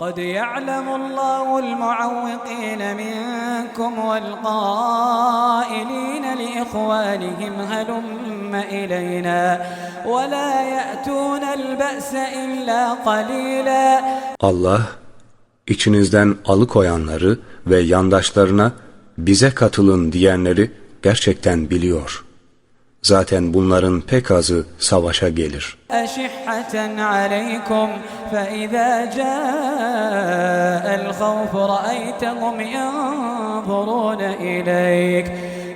قد يعلم الله المعوقين منكم والقائلين لإخوانهم هلم إلينا ولا يأتون البأس إلا قليلا Allah içinizden alıkoyanları ve yandaşlarına bize katılın diyenleri gerçekten biliyor. Zaten bunların pek azı savaşa gelir. أشحة عليكم فإذا جاء الخوف رأيتهم ينظرون إليك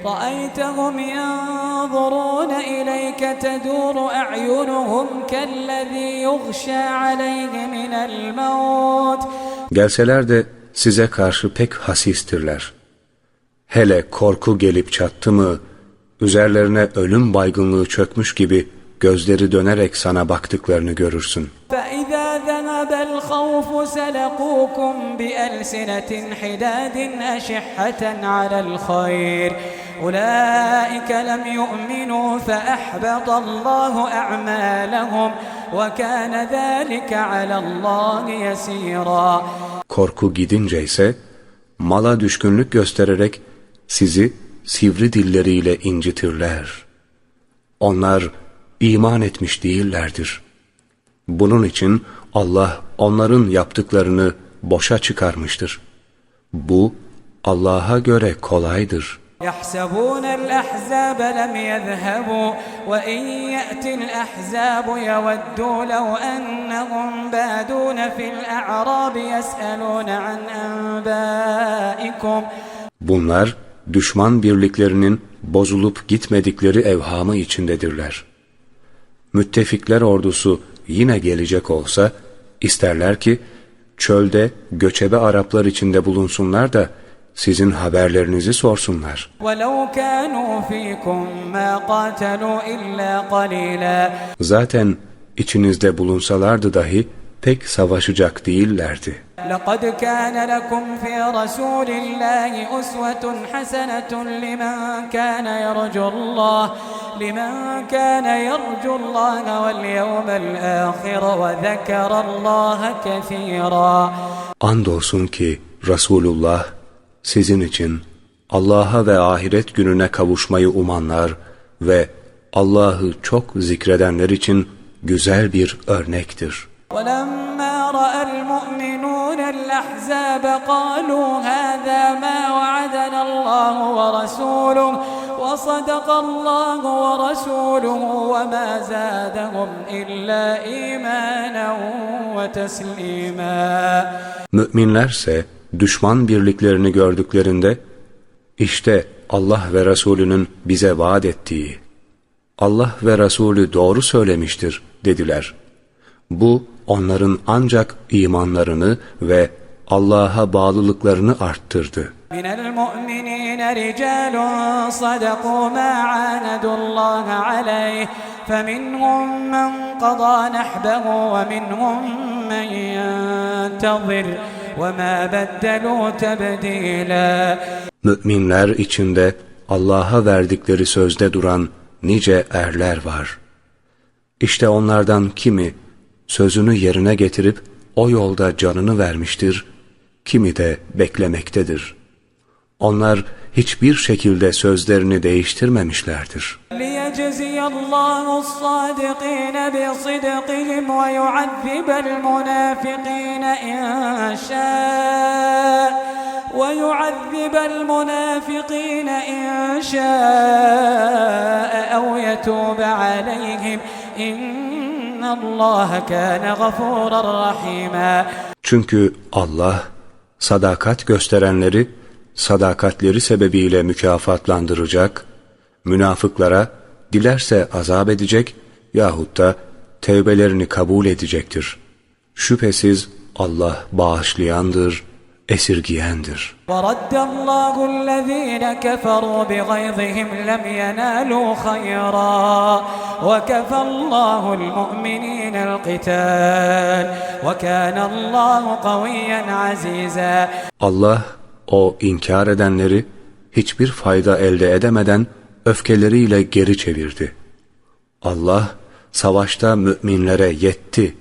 رأيتهم ينظرون إليك تدور أعينهم كالذي يغشى عليه من الموت Gelseler de size karşı pek hasistirler. Hele korku gelip çattı mı, üzerlerine ölüm baygınlığı çökmüş gibi gözleri dönerek sana baktıklarını görürsün. فإذا ذهب الخوف سلقوكم بألسنة حداد أشحة على الخير أولئك لم يؤمنوا فأحبط الله أعمالهم وكان ذلك على الله يسيرا Korku gidince ise mala düşkünlük göstererek sizi sivri dilleriyle incitirler. Onlar iman etmiş değillerdir. Bunun için Allah onların yaptıklarını boşa çıkarmıştır. Bu Allah'a göre kolaydır. يحسبون الأحزاب لم يذهبوا وإن يأتي الأحزاب يودوا لو أنهم بادون في الأعراب يسألون عن أنبائكم Bunlar düşman birliklerinin bozulup gitmedikleri evhamı içindedirler. Müttefikler ordusu yine gelecek olsa, isterler ki, çölde göçebe Araplar içinde bulunsunlar da, sizin haberlerinizi sorsunlar. Zaten içinizde bulunsalardı dahi, pek savaşacak değillerdi. لقد كان لكم في رسول الله أسوة حسنة لمن كان يرجو الله لمن كان يرجو الله واليوم الآخر وذكر الله كثيرا Andolsun ki Resulullah sizin için Allah'a ve ahiret gününe kavuşmayı umanlar ve Allah'ı çok zikredenler için güzel bir örnektir. ولما رأى المؤمنون الأحزاب قالوا هذا ما وعدنا الله ورسوله وصدق الله ورسوله وما زادهم إلا إيمانا وتسليما Müminlerse düşman birliklerini gördüklerinde işte Allah ve Resulünün bize vaat ettiği Allah ve Resulü doğru söylemiştir dediler. Bu onların ancak imanlarını ve Allah'a bağlılıklarını arttırdı. من المؤمنين رجال صدقوا ما عاهدوا الله عليه فمنهم من قضى نحبه ومنهم من ينتظر وما بدلوا تبديلا Müminler içinde Allah'a verdikleri sözde duran nice erler var. İşte onlardan kimi sözünü yerine getirip o yolda canını vermiştir, kimi de beklemektedir. Onlar hiçbir şekilde sözlerini değiştirmemişlerdir. ليجزي الله الصادقين بصدقهم ويعذب المنافقين إن شاء ويعذب المنافقين إن شاء أو يتوب عليهم إن çünkü Allah sadakat gösterenleri sadakatleri sebebiyle mükafatlandıracak, münafıklara dilerse azap edecek yahut da tevbelerini kabul edecektir. Şüphesiz Allah bağışlayandır, esirgiyendir. ورد الله الذين كفروا بغيظهم لم ينالوا خيرا وكفى الله المؤمنين القتال وكان الله قويا عزيزا Allah o inkar edenleri hiçbir fayda elde edemeden öfkeleriyle geri çevirdi. Allah savaşta müminlere yetti.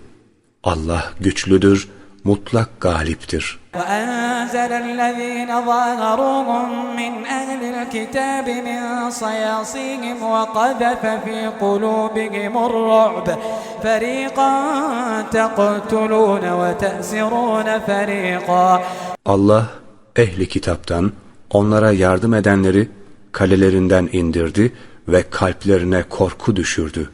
Allah güçlüdür, mutlak galiptir. وأنزل الذين ظاهروهم من أهل الكتاب من صياصيهم وقذف في قلوبهم الرعب فريقا تقتلون وتأسرون فريقا Allah ehli kitaptan onlara yardım edenleri kalelerinden indirdi ve kalplerine korku düşürdü.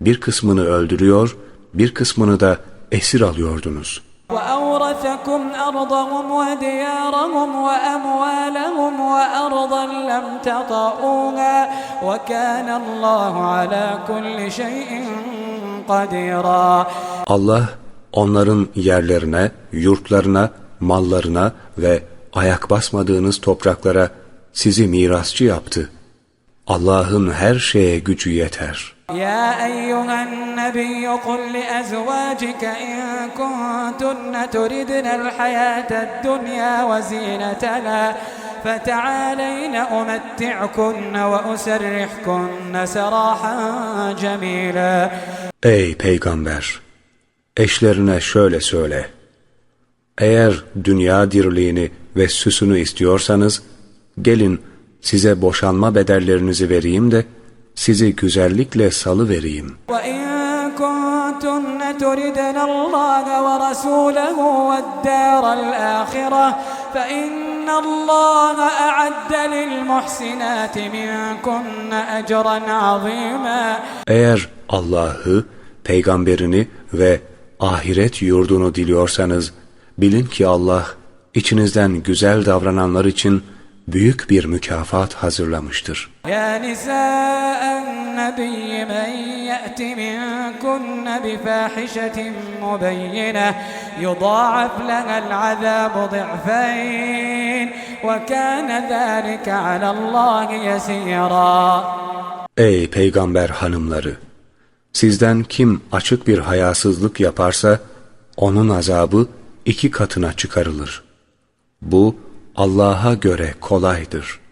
Bir kısmını öldürüyor, bir kısmını da esir alıyordunuz. وأورثكم أرضهم وديارهم وأموالهم وأرضا لم تطئوها وكان الله على كل شيء قديرا Allah onların yerlerine, yurtlarına, mallarına ve ayak basmadığınız topraklara sizi mirasçı yaptı. Allah'ın her şeye gücü yeter. يا أيها النبي قل لأزواجك إن كنتن تردن الحياة الدنيا وزينتها فتعالين أمتعكن وأسرحكن سراحا جميلا Ey peygamber! Eşlerine şöyle söyle. Eğer dünya dirliğini ve süsünü istiyorsanız, gelin size boşanma bedellerinizi vereyim de, sizi güzellikle salı vereyim. Eğer Allah'ı, peygamberini ve ahiret yurdunu diliyorsanız bilin ki Allah içinizden güzel davrananlar için büyük bir mükafat hazırlamıştır. Ya nisa'en nebiyyi men ye'ti minkunne bi fahişetin mubeyyine yudaaf lehel azabu di'feyn ve kâne zâlike alallâhi yesîrâ. Ey peygamber hanımları! Sizden kim açık bir hayasızlık yaparsa onun azabı iki katına çıkarılır. Bu, Allah'a göre kolaydır.''